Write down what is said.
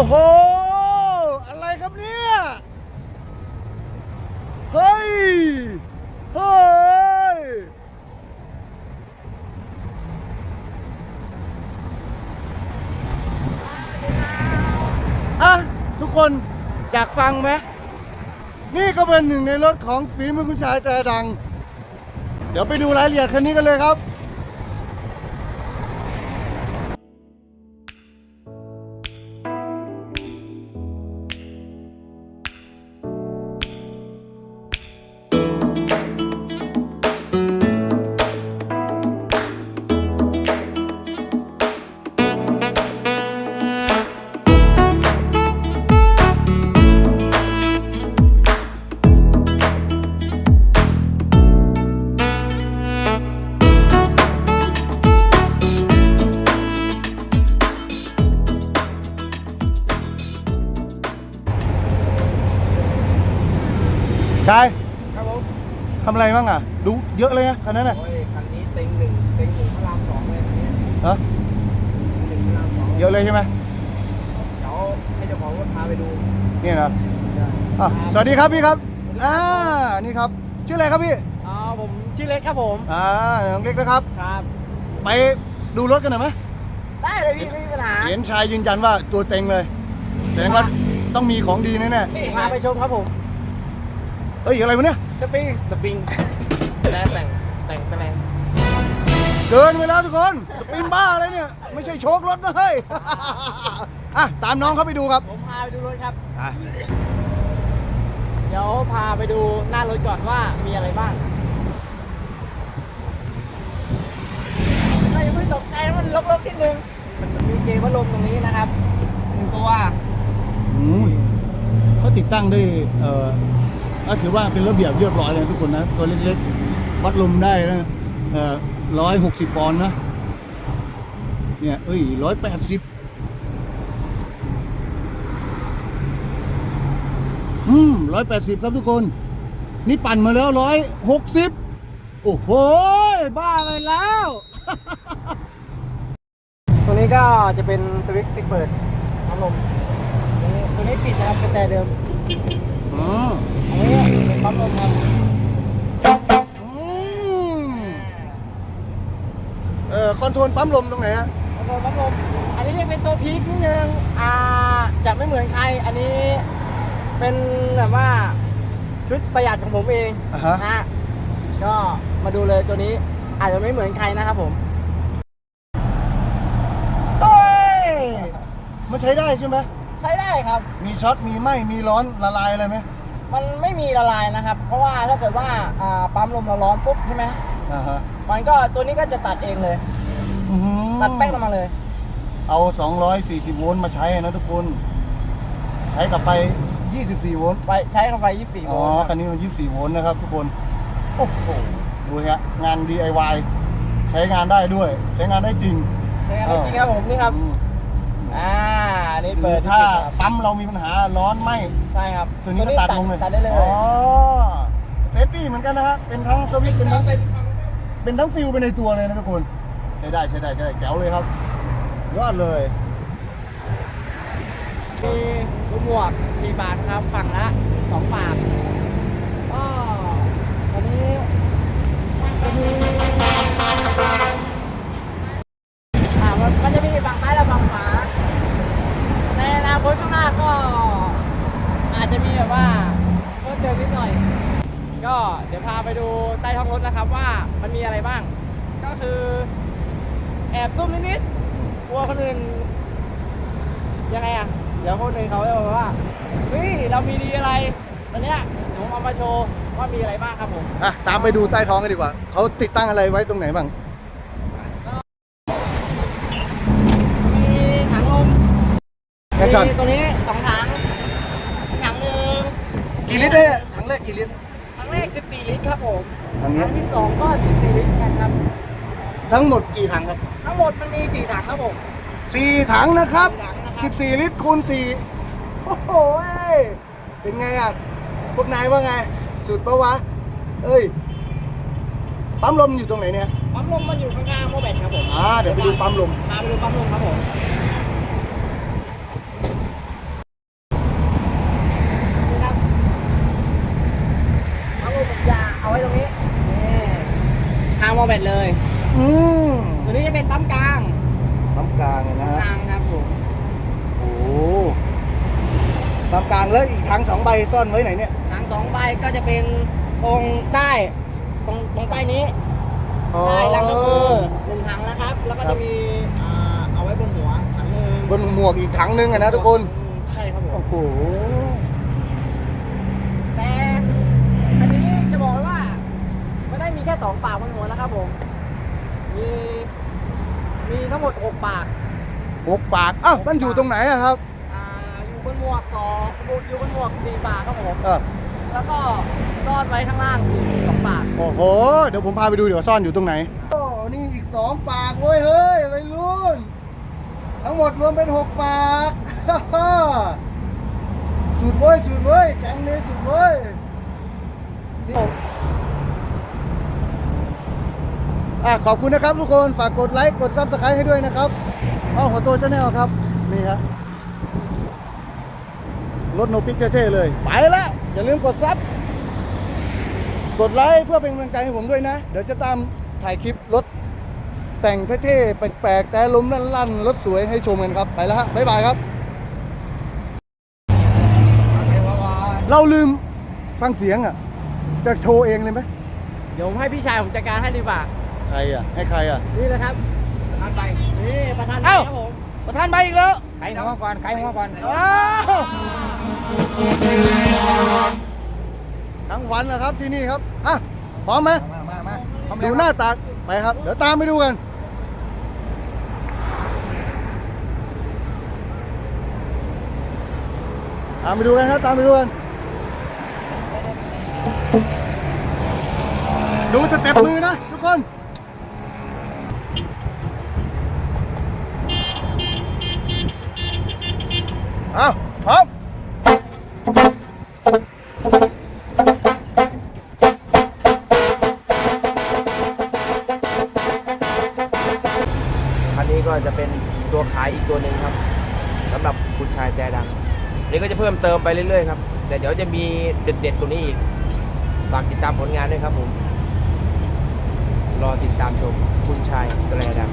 อ้โห อะไรครับเนี่ย เฮ้ย เฮ้ย อะ ทุกคนอยากฟังไหม นี่ก็เป็นหนึ่งในรถของฝีมือคุณชายแต่ดัง เดี๋ยวไปดูรายละเอียดคันนี้กันเลยครับ ชายครับผมทำอะไรบ้างอะ ดูเยอะเลยนะคันนั้นน่ะโอ้ยคันนี้เต็งหนึ่งเต็งหนึ่งพระรามสองเลยคันนี้ฮะหนึ่งพระรามสองเยอะเลยใช่ไหมเดี๋ยวให้เจ้าของรถพาไปดูเนี่ยนะอะสวัสดีครับพี่ครับอ่านี่ครับ ชื่ออะไรครับพี่อ๋อผมชื่อเล็กครับผมอ่าน้องเล็กนะครับ ครับไปดูรถกันหน่อยไหมได้เลยพี่ไม่มีปัญหาเห็นชายยืนยันว่าตัวเต็งเลยแสดงว่าต้องมีของดีแน่พาไปชมครับผม ๆเฮ้ยอะไรวะเนี่ยสปริงสปริงแต่แต่งแต่งแต่งเกินไปแล้วทุกคนสปินบ้าอะไรเนี่ย ไม่ใช่โชครถนะเฮ้ย อะตามน้องเขาไปดูครับผมพาไปดูรถครับ อะเดี๋ยวพาไปดูหน้ารถก่อนว่ามีอะไรบ้างไม่ไม่ตกใจนะมันลบๆนิดนึง มันมีเกมพัดลมตรงนี้นะครับหนึ่งตัวอืมเขาติดตั้งด้วยเอ่อ ก็ถือว่าเป็นระเบียบเรียบร้อยเลยทุกคนนะ ตัวเล็กๆ วัดลมได้นะร้อยหกสิบปอนด์นะ เนี่ย เอ้ยร้อยแปดสิบอืมร้อยแปดสิบครับทุกคน นี่ปั่นมาแล้วร้อยหกสิบโอ้โห บ้าไปแล้วตรงนี้ก็จะเป็นสวิตช์ปิดเปิดพัดลมนี่ตัวนี้ปิดนะครับเป็นแต่เดิม อ๋ออันนี้เป็นปั๊มลมครับอืมเอ่อคอนโทรลปั๊มลมตรงไหนฮะพัดลมปั๊มลมอันนี้จะเป็นตัวพีคนิดนึงอ่าจะไม่เหมือนใคร อันนี้เป็นแบบว่าชุดประหยัดของผมเองอ่าฮะ นะฮะก็มาดูเลยตัวนี้อาจจะไม่เหมือนใครนะครับผม เฮ้ยมันใช้ได้ใช่ไหม ใช้ได้ครับ มีช็อตมีไหมมีร้อนละลายอะไรไหมมันไม่มีละลายนะครับ เพราะว่าถ้าเกิดว่าอ่าปั๊มลมเราร้อนปุ๊บใช่ไหมอ่าฮะมันก็ตัวนี้ก็จะตัดเองเลย อื้อหือตัดแป้งออกมาเลย เอา 240 โวลต์มาใช้นะทุกคน ใช้กับไฟ 24 โวลต์ไฟใช้กับไฟ24โวอ๋อลต์คันนี้มัน24 โวลต์นะครับทุกคน โอ้โหดูฮะงาน DIY ใช้งานได้ด้วย ใช้งานได้จริง ใช้งานได้จริงครับผมนี่ครับ อืม อ่าอันนี่คืเปิอดถ้าปิดครับปั๊มเรามีปัญหาร้อนไหมใช่ครับตัวนี้ก็ตัดลงเลยตัดได้เลยอ๋อเซฟตี้เหมือนกันนะฮะเป็นทั้งสวิตช์เป็นทั้งเป็นทั้งฟิลไปในตัวเลยนะทุกคนใช้ได้ใช้ได้ใช้ได้แจ๋วเลยครับยอดเลยมีลูกหมวก4บาทครับฝั่งละ2บาทก็อันนี้จะมีอ่ามันมันจะมีฝั่งซ้ายและฝั่งขวา ในอนาคตข้างหน้าก็ อาจจะมีแบบว่า เพิ่มเติมนิดหน่อย ก็เดี๋ยวพาไปดูใต้ท้องรถนะครับว่ามันมีอะไรบ้าง ก็คือแอบซุ่มนิดๆกลัวคนอื่นยังไงอะ เดี๋ยวคนอื่นเขาจะบอกว่า เฮ้ย เรามีดีอะไร ตอนเนี้ยเดี๋ยวผมเอามาโชว์ว่ามีอะไรบ้างครับผม อะตามไปดูใต้ท้องกันดีกว่า เขาติดตั้งอะไรไว้ตรงไหนบ้าง มีถังลมแอคชั่น มีตัวนี้สองถังถังหนึ่ง กี่ลิตรเนี่ยถังแรกกี่ลิตรถังแรก14ลิตรครับผมถังนี้ถังที่สองก็14ลิตรเหมือนกันครับ ทั้งหมดกี่ถังครับทั้งหมดมันมีสี่ถังครับผมสี่ถังนะครับสี่ถังนะครับ14ลิตรคูณ4โอ้โหยเป็นไงอะพวกนายว่าไง สุดปะวะ เอ้ยปั๊มลมอยู่ตรงไหนเนี่ยปั๊มลมมันอยู่ข้างๆโมเบตครับผมอ่าเดี๋ยวไปดูปั๊มลมพาไปดูปั๊มลมครับผม ทางมอแบตเลย อืมตัวนี้จะเป็นปั๊มกลางปั๊มกลางนะกฮะลางครับผมโอ้โหปั๊มกลางแล้วอีกถังสองใบซ่อนไว้ไหนเนี่ยทางสองใบก็จะเป็นตรงใต้ ตรงตรงใต้นี้ใต้รังกระมือหนึ่งถังนะครับ แล้วก็ครัจะบมีอ่าเอาไว้บนหัวถังหนึ่งบนหมวกอีกถังนึงอะนะทุกคน ใช่ครับผม โอ้โห แต่อันนี้จะบอกเลยว่าไม่ได้มีแค่ สองปากบนหัวนะครับผม มีมีทั้งหมดหกปาก หกปากอ้าวมันอยู่ตรงไหนอะครับอ่าอยู่บนหมวกสองอยู่บนหมวกสี่ปากครับผม เออแล้วก็ซ่อนไว้ข้างล่างอีกสองปาก โอ้โห เดี๋ยวผมพาไปดูเดี๋ยวซ่อนอยู่ตรงไหนโอ้นี่อีกสองปากเว้ยเฮ้ยไปรุ่น ทั้งหมดรวมเป็นหกปาก สุดเว้ยสุดเว้ยแก๊งนี้สุดเว้ย นี่ผม อะขอบคุณนะครับทุกคนฝากกดไลค์กดซับสไครต์ให้ด้วยนะครับอ้าวหัวโตชาแนลครับนี่ฮะรถโนปิกเท่ๆเลย ไปแล้วอย่าลืมกดซับกดไลค์เพื่อเป็นกำลังใจให้ผมด้วยนะ เดี๋ยวจะตามถ่ายคลิปรถแต่งเท่ๆ แปลกๆ แต่ล้มลั่นๆ รถสวยให้ชมกันครับ ไปแล้วฮะ บ๊ายบายครับ เราลืมฟังเสียงอะ จะโชว์เองเลยไหม เดี๋ยวผมให้พี่ชายผมจัดการให้ดีกว่า ใครอะ ให้ใครอะ นี่เลยครับประธานใบนี่ประธานใบเอ้าครับผมประธานไปอีกแล้วใครหัวก่อนใครหัวก่อนอ้าวทั้งวันนะครับที่นี่ครับอะพร้อมไหมมามามาดูหน้าตาไปครับ เดี๋ยวตามไปดูกันตามไปดูกันครับตามไปดูกันดูสเต็ปมือนะทุกคน เอาพร้อมคันนี้ก็จะเป็นตัวขายอีกตัวหนึ่งครับสำหรับคุณชายแต่ดังนี่ก็จะเพิ่มเติมไปเรื่อยๆครับ แต่เดี๋ยวจะมีเด็ดๆตัวนี้อีกฝากติดตามผลงานด้วยครับผม รอติดตามชมคุณชายแตรดัง